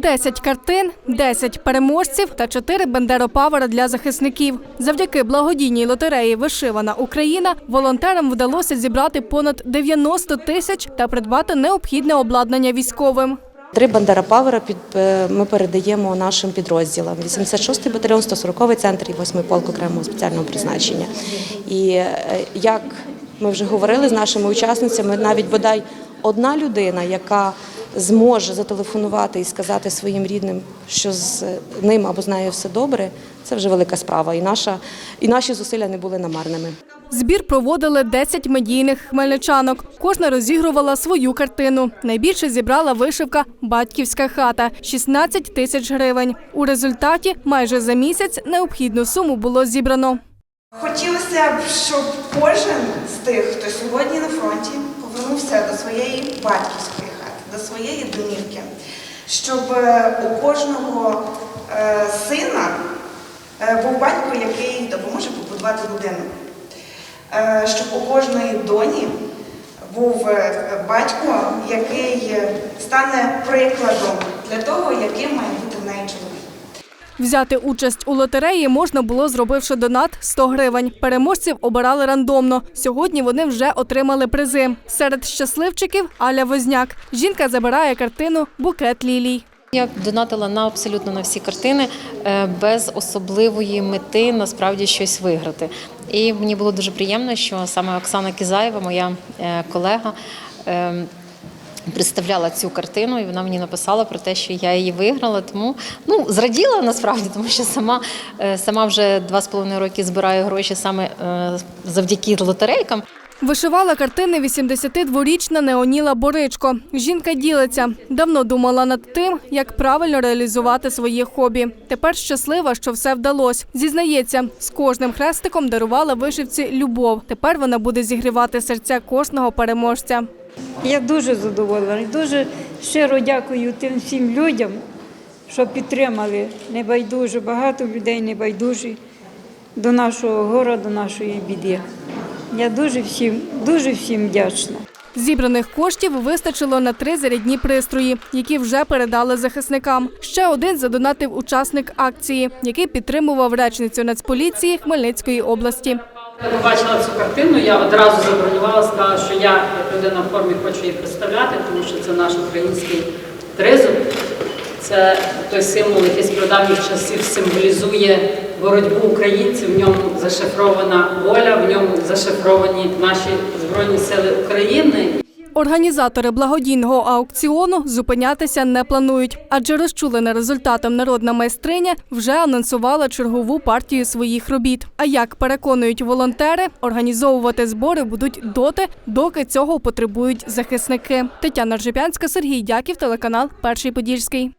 10 картин, 10 переможців та 4 бендеропавера для захисників. Завдяки благодійній лотереї Вишивана Україна волонтерам вдалося зібрати понад 90 тисяч та придбати необхідне обладнання військовим. Три бандера Павера е, ми передаємо нашим підрозділам: 86-й батальйон, 140-й центр і 8-й полк окремого спеціального призначення. І е, як ми вже говорили з нашими учасницями, навіть бодай одна людина, яка зможе зателефонувати і сказати своїм рідним, що з ним або з нею все добре, це вже велика справа. І наша і наші зусилля не були намарними. Збір проводили 10 медійних хмельничанок. Кожна розігрувала свою картину. Найбільше зібрала вишивка Батьківська хата 16 тисяч гривень. У результаті майже за місяць необхідну суму було зібрано. Хотілося б, щоб кожен з тих, хто сьогодні на фронті, повернувся до своєї батьківської до своєї домівки, щоб е, у кожного е, сина е, був батько, який допоможе побудувати людину, щоб у кожної доні був батько, який стане прикладом для того, яким має бути. Взяти участь у лотереї можна було, зробивши донат 100 гривень. Переможців обирали рандомно. Сьогодні вони вже отримали призи. Серед щасливчиків Аля Возняк. Жінка забирає картину Букет лілій. Я донатила на абсолютно на всі картини е, без особливої мети насправді щось виграти. І мені було дуже приємно, що саме Оксана Кізаєва, моя е, колега, е, представляла цю картину, і вона мені написала про те, що я її виграла. Тому ну зраділа насправді, тому що сама, е, сама вже два з половиною роки збираю гроші саме е, завдяки лотерейкам. Вишивала картини 82-річна Неоніла Боричко. Жінка ділиться. Давно думала над тим, як правильно реалізувати своє хобі. Тепер щаслива, що все вдалося. Зізнається, з кожним хрестиком дарувала вишивці любов. Тепер вона буде зігрівати серця кожного переможця. Я дуже задоволена. Дуже щиро дякую тим всім людям, що підтримали небайдуже, багато людей небайдужі до нашого гора, до нашої біди. Я дуже всім, дуже всім вдячна. Зібраних коштів вистачило на три зарядні пристрої, які вже передали захисникам. Ще один задонатив учасник акції, який підтримував речницю Нацполіції Хмельницької області. Я побачила цю картину, я одразу забронювала, сказала, що я як людина в формі хочу її представляти, тому що це наш український тризуб. Це той символ, який з прадавніх часів символізує боротьбу українців. В ньому зашифрована воля, в ньому зашифровані наші Збройні Сили України. Організатори благодійного аукціону зупинятися не планують, адже розчулена результатом народна майстриня вже анонсувала чергову партію своїх робіт. А як переконують волонтери, організовувати збори будуть доти, доки цього потребують захисники. Тетяна Ржепянська, Сергій Дяків, телеканал Перший Подільський.